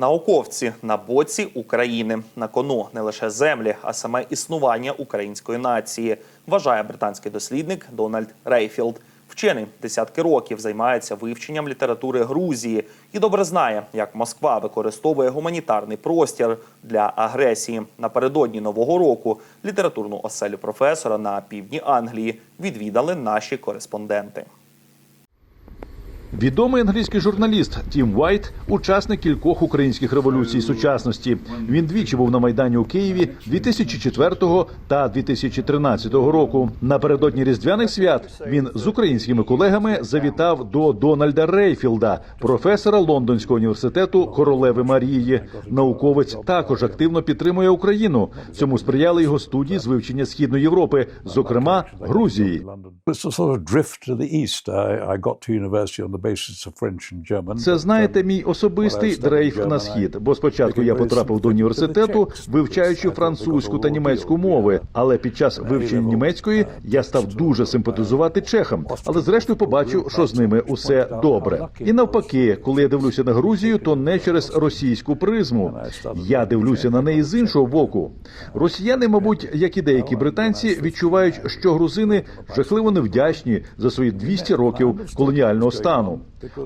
Науковці на боці України на кону не лише землі, а саме існування української нації, вважає британський дослідник Дональд Рейфілд. Вчений десятки років займається вивченням літератури Грузії і добре знає, як Москва використовує гуманітарний простір для агресії. Напередодні нового року літературну оселю професора на півдні Англії відвідали наші кореспонденти. Відомий англійський журналіст Тім Вайт, учасник кількох українських революцій сучасності. Він двічі був на майдані у Києві 2004 та 2013 року. Напередодні різдвяних свят він з українськими колегами завітав до Дональда Рейфілда, професора Лондонського університету королеви Марії. Науковець також активно підтримує Україну. Цьому сприяли його студії з вивчення східної Європи, зокрема Грузії. Це знаєте, мій особистий дрейф на схід. Бо спочатку я потрапив до університету, вивчаючи французьку та німецьку мови. Але під час вивчення німецької я став дуже симпатизувати чехам. Але зрештою побачив, що з ними усе добре. І навпаки, коли я дивлюся на Грузію, то не через російську призму. Я дивлюся на неї з іншого боку. Росіяни, мабуть, як і деякі британці, відчувають, що грузини жахливо невдячні за свої 200 років колоніального стану.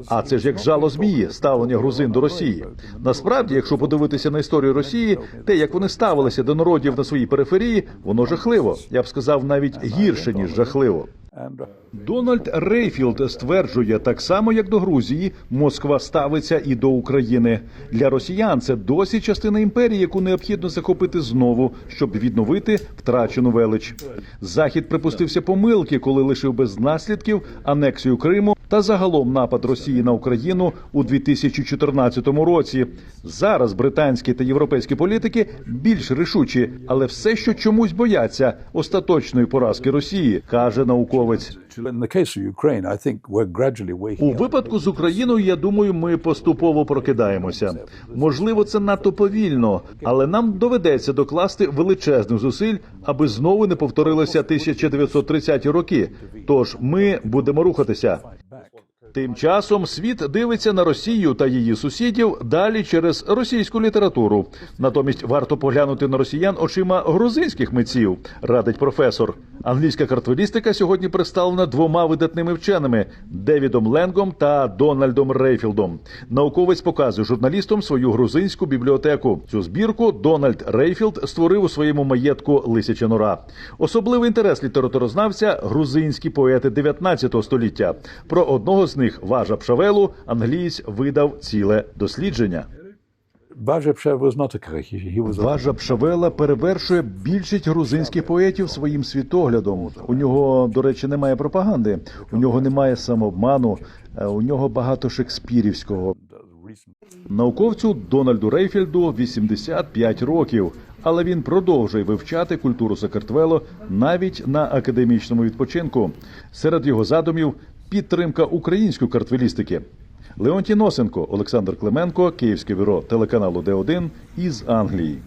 А це ж як жало змії ставлення грузин до Росії. Насправді, якщо подивитися на історію Росії, те, як вони ставилися до народів на своїй периферії, воно жахливо. Я б сказав, навіть гірше ніж жахливо. Дональд Рейфілд стверджує, так само як до Грузії, Москва ставиться і до України. Для росіян це досі частина імперії, яку необхідно захопити знову, щоб відновити втрачену велич. Захід припустився помилки, коли лишив без наслідків анексію Криму та загалом напад Росії на Україну у 2014 році. Зараз британські та європейські політики більш рішучі, але все, що чомусь бояться остаточної поразки Росії, каже науковець. У випадку з Україною, я думаю, ми поступово прокидаємося. Можливо, це надто повільно, але нам доведеться докласти величезних зусиль, аби знову не повторилися 1930-ті роки. Тож ми будемо рухатися. Тим часом світ дивиться на Росію та її сусідів далі через російську літературу. Натомість варто поглянути на росіян очима грузинських митців, радить професор. Англійська картвелістика сьогодні представлена двома видатними вченими Девідом Ленгом та Дональдом Рейфілдом. Науковець показує журналістам свою грузинську бібліотеку. Цю збірку Дональд Рейфілд створив у своєму маєтку Лисяча нора. Особливий інтерес літературознавця грузинські поети 19 століття. Про одного з них Важа Пшавелу англієць видав ціле дослідження. Важа Пшавела перевершує більшість грузинських поетів своїм світоглядом. У нього, до речі, немає пропаганди, у нього немає самообману, е, у нього багато шекспірівського. Науковцю Дональду Рейфельду 85 років, але він продовжує вивчати культуру Сакартвело навіть на академічному відпочинку. Серед його задумів підтримка української картвелістики. Леонтій Носенко, Олександр Клименко, Київське бюро телеканалу Д1 із Англії.